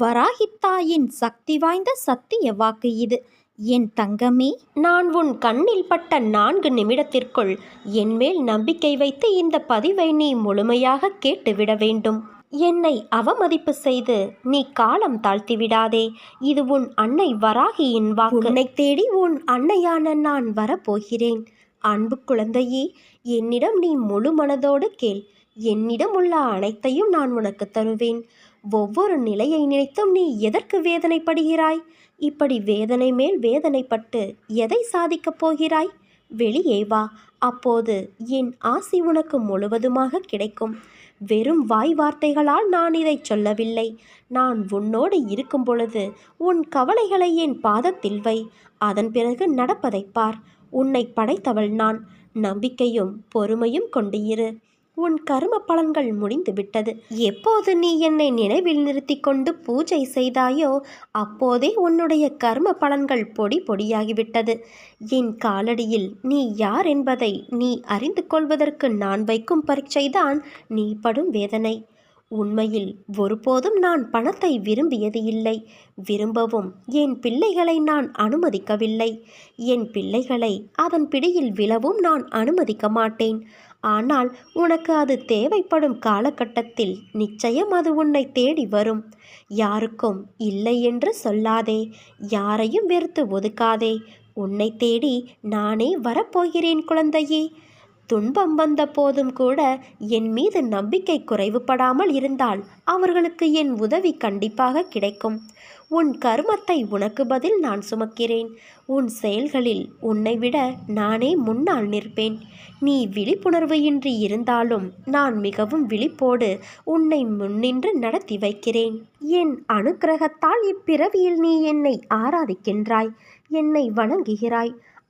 வராகித்தாயின் சக்தி வாய்ந்த சத்திய வாக்கு இது. என் தங்கமே நான் உன் கண்ணில் பட்ட நான்கு நிமிடத்திற்குள் என்மேல் நம்பிக்கை வைத்து இந்த பதிவை நீ முழுமையாக கேட்டுவிட வேண்டும். என்னை அவமதிப்பு செய்து நீ காலம் தாழ்த்தி விடாதே இது உன் அன்னை வராகியின் வாக்கு. உன்னை தேடி உன் அன்னையான நான் வரப்போகிறேன். அன்பு குழந்தையே என்னிடம் நீ முழு மனதோடு கேள். என்னிடம் உள்ள அனைத்தையும் நான் உனக்கு தருவேன். ஒவ்வொரு நிலையை நினைத்தும் நீ எதற்கு வேதனைப்படுகிறாய்? இப்படி வேதனை மேல் வேதனைப்பட்டு எதை சாதிக்கப் போகிறாய்? வெளியே வா. அப்போது என் ஆசி உனக்கு முழுவதுமாக கிடைக்கும். வெறும் வாய் வார்த்தைகளால் நான் இதை சொல்லவில்லை. நான் உன்னோடு இருக்கும் பொழுது உன் கவலைகளை என் பாதத்தில் வை. அதன் பிறகு நடப்பதைப் பார். உன்னை படைத்தவள் நான். நம்பிக்கையும் பொறுமையும் கொண்டு இரு. உன் கர்ம பலன்கள் முடிந்து விட்டது எப்போது நீ என்னை நினைவில் நிறுத்தி கொண்டு பூஜை செய்தாயோ அப்போதே உன்னுடைய கர்ம பலன்கள் பொடி பொடியாகிவிட்டது. என் காலடியில் நீ யார் என்பதை நீ அறிந்து கொள்வதற்கு நான் வைக்கும் பரீட்சைதான் நீ படும் வேதனை. உண்மையில் ஒருபோதும் நான் பணத்தை விரும்பியது இல்லை. விரும்பவும் என் பிள்ளைகளை நான் அனுமதிக்கவில்லை. என் பிள்ளைகளை அதன் பிடியில் விழவும் நான் அனுமதிக்க மாட்டேன். ஆனால் உனக்கு அது தேவைப்படும் காலகட்டத்தில் நிச்சயம் அது உன்னை தேடி வரும். யாருக்கும் இல்லை என்று சொல்லாதே யாரையும் வெறுத்து ஒதுக்காதே. உன்னை தேடி நானே வரப்போகிறேன் குழந்தையே. துன்பம் வந்த போதும் கூட என் மீது நம்பிக்கை குறைவுபடாமல் இருந்தால் அவர்களுக்கு என் உதவி கண்டிப்பாக கிடைக்கும். உன் கருமத்தை உனக்கு பதில் நான் சுமக்கிறேன். உன் செயல்களில் உன்னை விட நானே முன்னால் நிற்பேன். நீ விழிப்புணர்வு இன்றி இருந்தாலும் நான் மிகவும் விழிப்போடு உன்னை முன்னின்று நடத்தி வைக்கிறேன். என் அனுக்கிரகத்தால் இப்பிறவியில் நீ என்னை ஆராதிக்கின்றாய். என்னை வணங்குகிறாய்.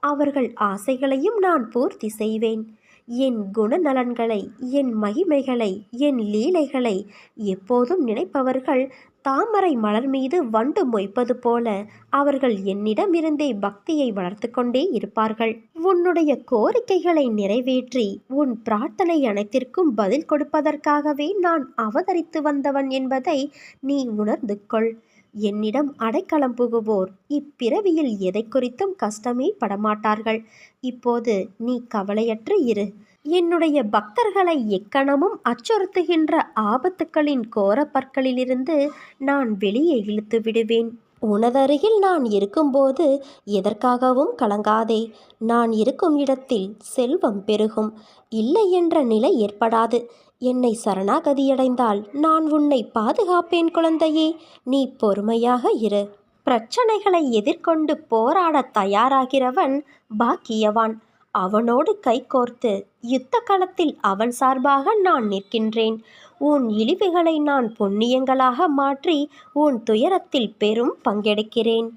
அவர்கள் ஆசைகளையும் நான் பூர்த்தி செய்வேன். என் குணநலன்களை என் மகிமைகளை என் லீலைகளை எப்போதும் நினைப்பவர்கள் தாமரை மலர் மீது வண்டு மொய்ப்பது போல அவர்கள் என்னிடமிருந்தே பக்தியை வளர்த்து கொண்டே இருப்பார்கள். உன்னுடைய கோரிக்கைகளை நிறைவேற்றி உன் பிரார்த்தனை அனைத்திற்கும் பதில் கொடுப்பதற்காகவே நான் அவதரித்து வந்தவன் என்பதை நீ உணர்ந்து கொள். என்னிடம் அடைக்கலம் புகுவோர் இப்பிறவியில் எதை குறித்தும் கஷ்டமே படமாட்டார்கள். இப்போது நீ கவலையற்று இரு. என்னுடைய பக்தர்களை எக்கணமும் அச்சுறுத்துகின்ற ஆபத்துக்களின் கோரப்பற்களிலிருந்து நான் வெளியே இழுத்து விடுவேன். உனதருகில் நான் இருக்கும்போது எதற்காகவும் கலங்காதே. நான் இருக்கும் இடத்தில் செல்வம் பெருகும். இல்லை என்ற நிலை ஏற்படாது. என்னை சரணாகதியடைந்தால் நான் உன்னை பாதுகாப்பேன் குழந்தையே. நீ பொறுமையாக இரு. பிரச்சனைகளை எதிர்கொண்டு போராடத் தயாராகிறவன் பாக்கியவான். அவனோடு கைகோர்த்து யுத்த களத்தில் அவன் சார்பாக நான் நிற்கின்றேன். உன் இழிவுகளை நான் புண்ணியங்களாக மாற்றி உன் துயரத்தில் பெரும் பங்கெடுக்கிறேன்.